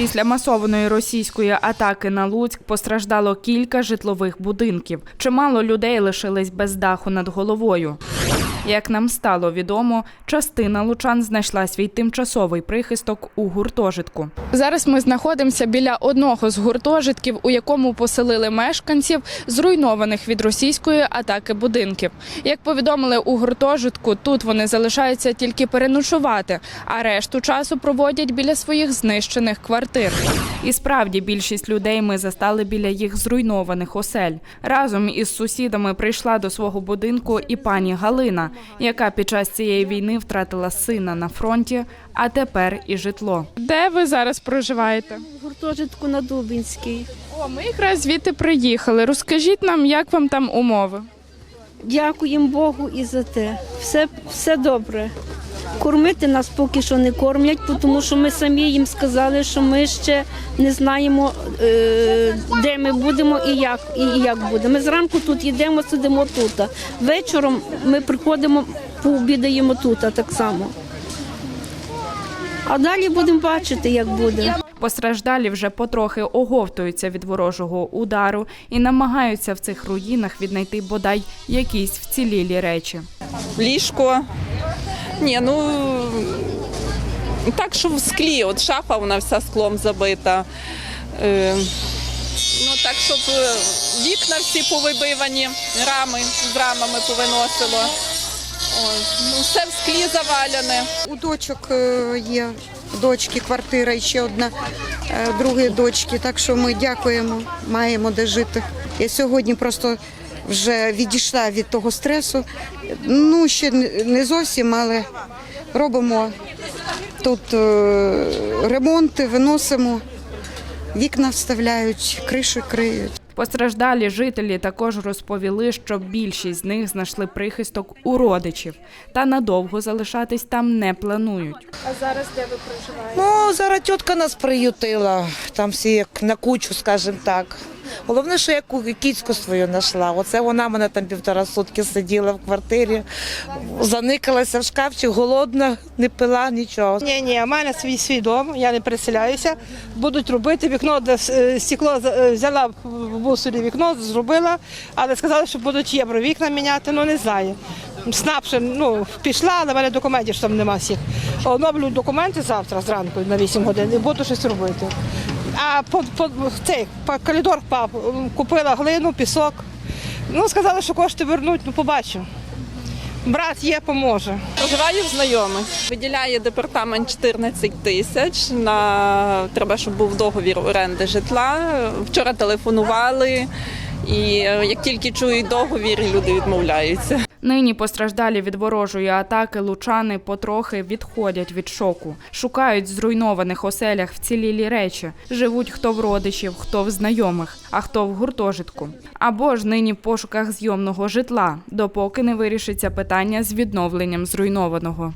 Після масованої російської атаки на Луцьк постраждало кілька житлових будинків. Чимало людей лишились без даху над головою. Як нам стало відомо, частина лучан знайшла свій тимчасовий прихисток у гуртожитку. Зараз ми знаходимося біля одного з гуртожитків, у якому поселили мешканців зруйнованих від російської атаки будинків. Як повідомили у гуртожитку, тут вони залишаються тільки переночувати, а решту часу проводять біля своїх знищених квартир. І справді більшість людей ми застали біля їх зруйнованих осель. Разом із сусідами прийшла до свого будинку і пані Галина, яка під час цієї війни втратила сина на фронті, а тепер і житло. Де ви зараз проживаєте? В гуртожитку на Дубінській. О, ми якраз звідти приїхали. Розкажіть нам, як вам там умови? Дякуємо Богу і за те. Все, все добре. Кормити нас поки що не кормлять, тому що ми самі їм сказали, що ми ще не знаємо, е, де ми будемо і як, і як буде. Ми зранку тут йдемо, сидимо тут. Вечором ми приходимо, пообідаємо тут так само. А далі будемо бачити, як буде. Постраждалі вже потрохи оговтуються від ворожого удару і намагаються в цих руїнах віднайти бодай якісь вцілілі речі. ліжко. Ні, ну так, що в склі, от шафа вона вся склом забита. Е, ну так, щоб е, вікна всі повибивані, рами з рамами повиносило. Ось, ну, все в склі заваляне. У дочок е, є дочки, квартира і ще одна е, другої дочки. Так що ми дякуємо, маємо де жити. Я сьогодні просто вже відійшла від того стресу. Ну, ще не- зовсім, але робимо тут е, ремонти, виносимо, вікна вставляють, кришу криють. Постраждалі жителі також розповіли, що більшість з них знайшли прихисток у родичів та надовго залишатись там не планують. Ну, зараз тітка нас приютила, там всі як на кучу, скажімо так. Головне, що я кіцьку свою знайшла. Оце вона мене там півтора сутки сиділа в квартирі, заникалася в шкафчик, голодна, не пила нічого. Ні, ні, у мене свій свій дом, я не переселяюся. Будуть робити вікно, де е, стекло е, взяла в бусорі вікно, зробила, але сказали, що будуть євро вікна міняти, ну не знаю. СНАП ще ну, пішла, але в мене документів ж там нема всіх. Оновлю документи завтра зранку на 8 годин і буду щось робити. А по, по, цей, по коридор пап, купила глину, пісок. Ну, сказали, що кошти вернуть, ну побачимо. Брат є, поможе. Проживаю в знайомих. Виділяє департамент 14 тисяч. На треба, щоб був договір оренди житла. Вчора телефонували, і е, як тільки чують договір, люди відмовляються. Нині постраждалі від ворожої атаки лучани потрохи відходять від шоку, шукають в зруйнованих оселях вцілілі речі. Живуть хто в родичів, хто в знайомих, а хто в гуртожитку. Або ж нині в пошуках зйомного житла, допоки не вирішиться питання з відновленням зруйнованого.